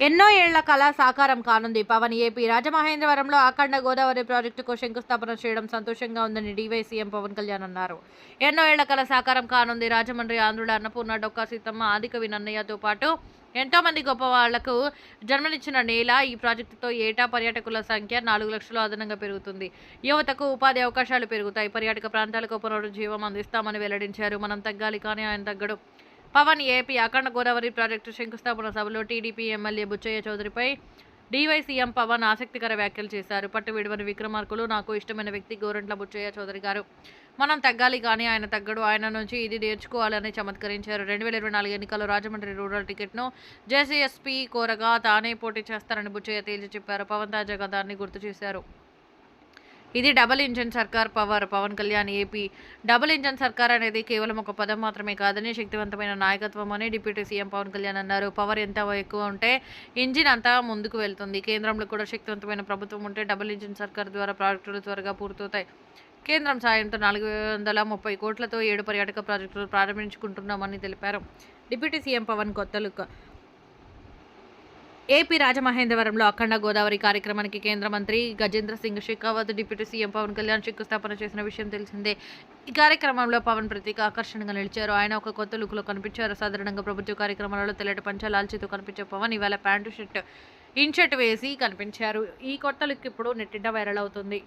ఎన్నో ఏళ్ళ కళ సాకారం కానుంది. పవన్ ఏపీ రాజమహేంద్రవరంలో అఖండ గోదావరి ప్రాజెక్టుకు శంకుస్థాపన చేయడం సంతోషంగా ఉందని డివై సీఎం పవన్ కళ్యాణ్ అన్నారు. ఎన్నో ఏళ్ళ కళ సాకారం కానుంది. రాజమండ్రి ఆంధ్రుల అన్నపూర్ణ డొక్కా సీతమ్మ ఆదికవి నన్నయ్యతో పాటు ఎంతో మంది గొప్ప వాళ్ళకు జన్మనిచ్చిన నేల. ఈ ప్రాజెక్టుతో ఏటా పర్యాటకుల సంఖ్య నాలుగు లక్షలు అదనంగా పెరుగుతుంది. యువతకు ఉపాధి అవకాశాలు పెరుగుతాయి. పర్యాటక ప్రాంతాలకు పునరుజ్జీవం అందిస్తామని వెల్లడించారు. మనం తగ్గాలి కానీ ఆయన తగ్గడం. పవన్ ఏపీ అఖండ గోదావరి ప్రాజెక్టు శంకుస్థాపన సభలో టీడీపీ ఎమ్మెల్యే బుచ్చయ్య చౌదరిపై డీవై సీఎం పవన్ ఆసక్తికర వ్యాఖ్యలు చేశారు. పట్టు విడువని విక్రమార్కులు నాకు ఇష్టమైన వ్యక్తి గోరంట్ల బుచ్చయ్య చౌదరి గారు. మనం తగ్గాలి కానీ ఆయన తగ్గడు ఆయన నుంచి ఇది నేర్చుకోవాలని చమత్కరించారు. రెండు వేల ఇరవై నాలుగు ఎన్నికల్లో రాజమండ్రి రూరల్ టికెట్ను జేసీఎస్పీ కోరగా తానే పోటీ చేస్తారని బుచ్చయ్య తేల్చి చెప్పారు. పవన్ తాజాగా దాన్ని గుర్తు చేశారు. ఇది డబుల్ ఇంజన్ సర్కార్ power Pawan Kalyan AP. Double engine సర్కార్ అనేది కేవలం ఒక పదం మాత్రమే కాదని శక్తివంతమైన నాయకత్వం అని డిప్యూటీ సీఎం పవన్ కళ్యాణ్ అన్నారు. పవర్ ఎంత ఎక్కువ ఉంటే ఇంజిన్ అంతా ముందుకు వెళ్తుంది. కేంద్రంలో కూడా శక్తివంతమైన ప్రభుత్వం ఉంటే డబుల్ ఇంజిన్ సర్కార్ ద్వారా ప్రాజెక్టులు త్వరగా పూర్తవుతాయి. కేంద్రం సాయంతో నాలుగు వందల ముప్పై కోట్లతో ఏడు పర్యాటక ప్రాజెక్టులు ప్రారంభించుకుంటున్నామని తెలిపారు. డిప్యూటీ సీఎం పవన్ కొత్త లుక్. ఏపీ రాజమహేంద్రవరంలో అఖండ గోదావరి కార్యక్రమానికి కేంద్ర మంత్రి గజేంద్ర సింగ్ షెకావత్ డిప్యూటీ సీఎం పవన్ కళ్యాణ్ శంకుస్థాపన చేసిన విషయం తెలిసిందే. ఈ కార్యక్రమంలో పవన్ ప్రత్యేక ఆకర్షణగా నిలిచారు. ఆయన ఒక కొత్త లుక్లో కనిపించారు. సాధారణంగా ప్రభుత్వ కార్యక్రమాలలో తెల్లటి పంచ లాల్చితో కనిపించే పవన్ ఇవాళ ప్యాంటు షర్ట్ ఇన్ షర్ట్ వేసి కనిపించారు. ఈ కొత్త లుక్ ఇప్పుడు నెట్టింట వైరల్ అవుతుంది.